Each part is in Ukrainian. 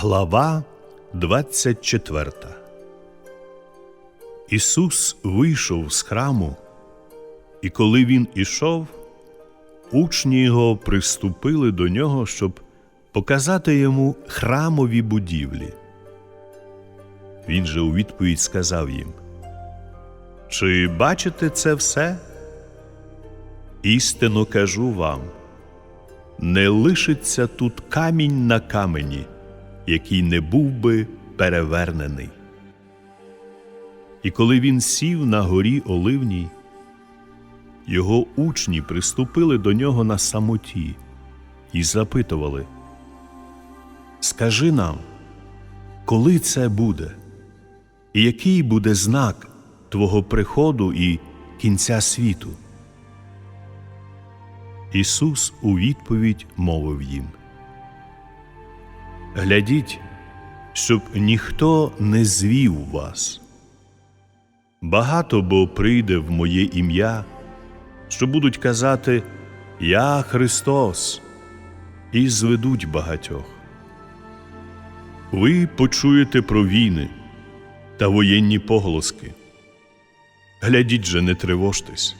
Глава 24 Ісус вийшов з храму, і коли він ішов, учні його приступили до нього, щоб показати йому храмові будівлі. Він же у відповідь сказав їм: Чи бачите це все? Істинно кажу вам, не лишиться тут камінь на камені, який не був би перевернений. І коли він сів на горі Оливній, його учні приступили до нього на самоті і запитували: Скажи нам, коли це буде, і який буде знак Твого приходу і кінця світу? Ісус у відповідь мовив їм: Глядіть, щоб ніхто не звів вас. Багато бо прийде в моє ім'я, що будуть казати Я Христос, і зведуть багатьох. Ви почуєте про війни та воєнні поголоски. Глядіть же, не тривожтесь,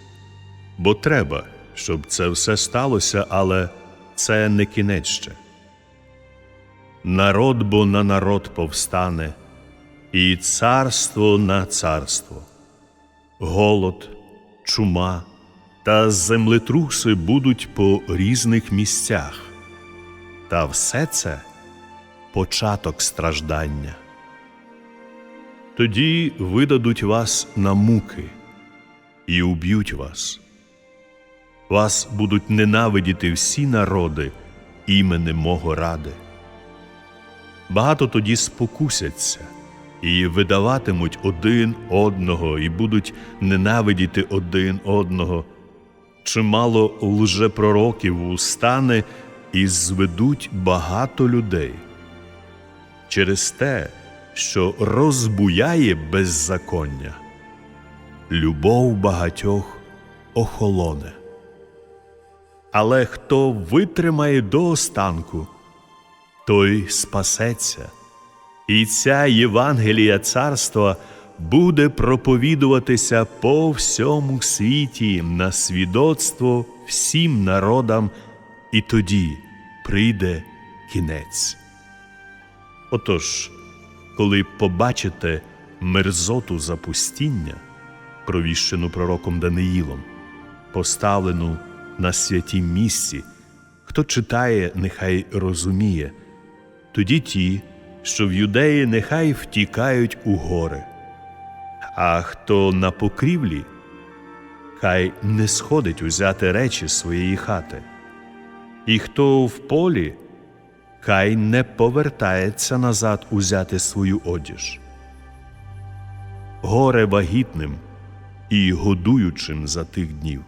бо треба, щоб це все сталося, але це не кінець ще. Народ бо на народ повстане, і царство на царство, голод, чума та землетруси будуть по різних місцях. Та все це початок страждання. Тоді видадуть вас на муки і уб'ють вас. Вас будуть ненавидіти всі народи іменем мого ради. Багато тоді спокусяться і видаватимуть один одного, і будуть ненавидіти один одного. Чимало лжепророків устане і зведуть багато людей. Через те, що розбуяє беззаконня, любов багатьох охолоне. Але хто витримає до останку, той спасеться, і ця Євангелія царства буде проповідуватися по всьому світі на свідоцтво всім народам, і тоді прийде кінець. Отож, коли побачите мерзоту запустіння, провіщену пророком Даниїлом, поставлену на святім місці, хто читає, нехай розуміє, тоді ті, що в юдеї, нехай втікають у гори, а хто на покрівлі, хай не сходить узяти речі своєї хати, і хто в полі, хай не повертається назад узяти свою одіж. Горе вагітним і годуючим за тих днів.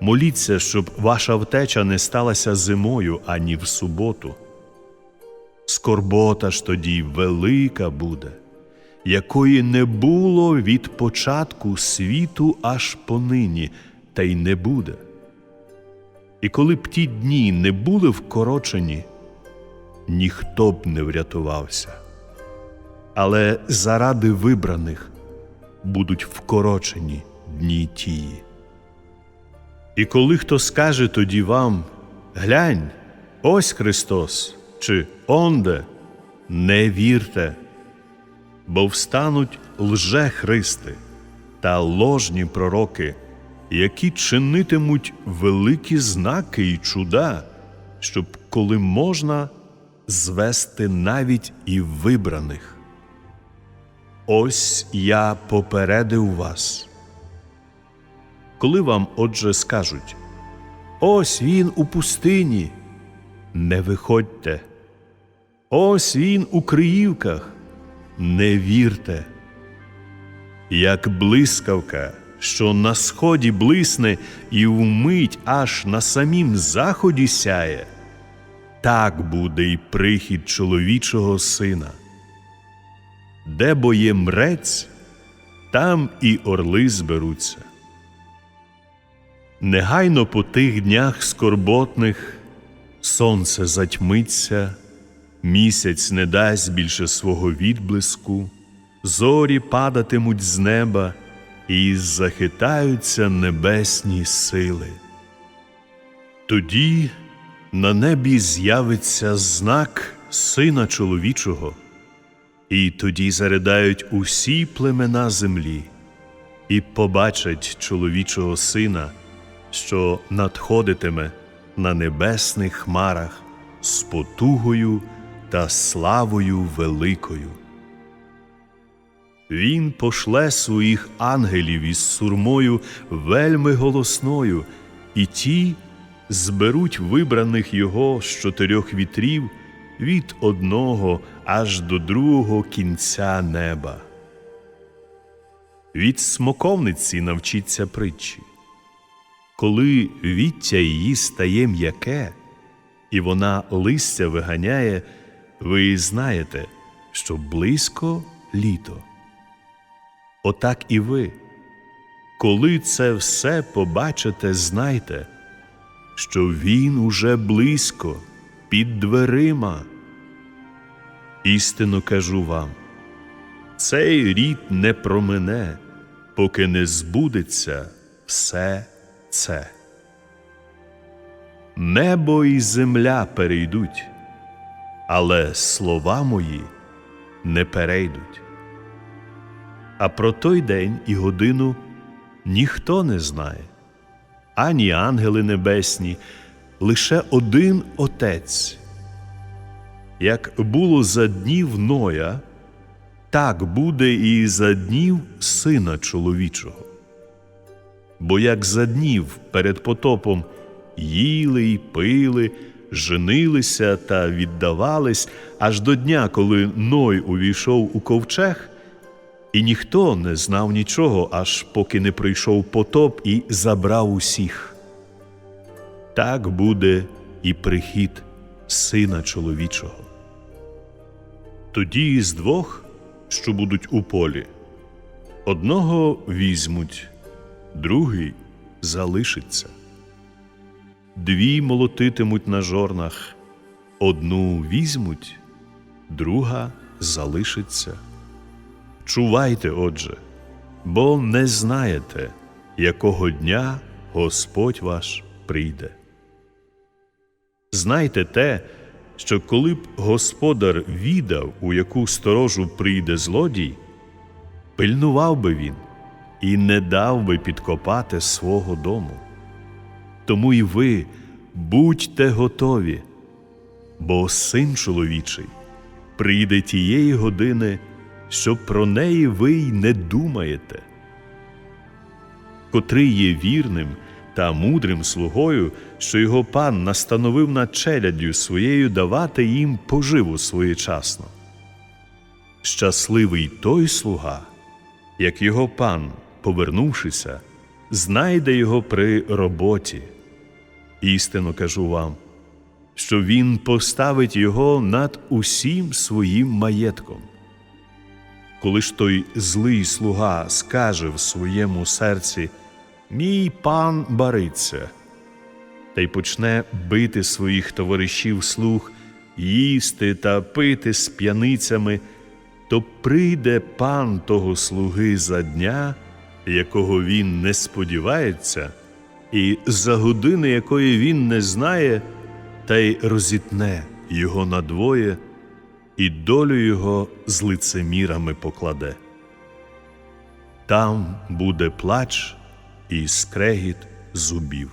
Моліться, щоб ваша втеча не сталася зимою ані в суботу. Скорбота ж тоді велика буде, якої не було від початку світу аж понині, та й не буде. І коли б ті дні не були вкорочені, ніхто б не врятувався. Але заради вибраних будуть вкорочені дні тії. І коли хто скаже тоді вам глянь, ось Христос чи онде, не вірте, бо встануть лже-христи та ложні пророки, які чинитимуть великі знаки і чуда, щоб коли можна звести навіть і вибраних. Ось я попередив вас. Коли вам, отже, скажуть Ось він у пустині, не виходьте. Ось він у Криївках, не вірте. Як блискавка, що на сході блисне і вмить аж на самім заході сяє, так буде й прихід чоловічого сина. Де бо є мрець, там і орли зберуться. Негайно по тих днях скорботних сонце затьмиться, Місяць не дасть більше свого відблиску, зорі падатимуть з неба, і захитаються небесні сили. Тоді на небі з'явиться знак Сина чоловічого, і тоді заридають усі племена землі, і побачать чоловічого сина, що надходитиме на небесних хмарах з потугою та славою великою. Він пошле своїх ангелів із сурмою вельми голосною, і ті зберуть вибраних його з чотирьох вітрів від одного аж до другого кінця неба. Від смоковниці навчіться притчі. Коли віття її стає м'яке, і вона листя виганяє, ви знаєте, що близько літо. Отак і ви, коли це все побачите, знайте, що він уже близько, під дверима. Істинно кажу вам, цей рід не промине, поки не збудеться все це. Небо і земля перейдуть, але слова мої не перейдуть. А про той день і годину ніхто не знає, ані ангели небесні, лише один Отець. Як було за днів Ноя, так буде і за днів Сина чоловічого. Бо як за днів перед потопом їли й пили, женилися та віддавались аж до дня, коли Ной увійшов у ковчег, і ніхто не знав нічого, аж поки не прийшов потоп і забрав усіх. Так буде і прихід Сина чоловічого. Тоді із двох, що будуть у полі, одного візьмуть, другий залишиться. Дві молотитимуть на жорнах, одну візьмуть, друга залишиться. Чувайте, отже, бо не знаєте, якого дня Господь ваш прийде. Знайте те, що коли б господар відав, у яку сторожу прийде злодій, пильнував би він і не дав би підкопати свого дому. Тому і ви будьте готові, бо син чоловічий прийде тієї години, що про неї ви й не думаєте. Котрий є вірним та мудрим слугою, що його пан настановив над челяддю своєю давати їм поживу своєчасно. Щасливий той слуга, як його пан, повернувшися, знайде його при роботі. Істинно кажу вам, що він поставить його над усім своїм маєтком. Коли ж той злий слуга скаже в своєму серці Мій пан бариться, та й почне бити своїх товаришів слуг, їсти та пити з п'яницями, то прийде пан того слуги за дня, якого він не сподівається, і за години якої він не знає, та й розітне його надвоє, і долю його з лицемірами покладе. Там буде плач і скрегіт зубів.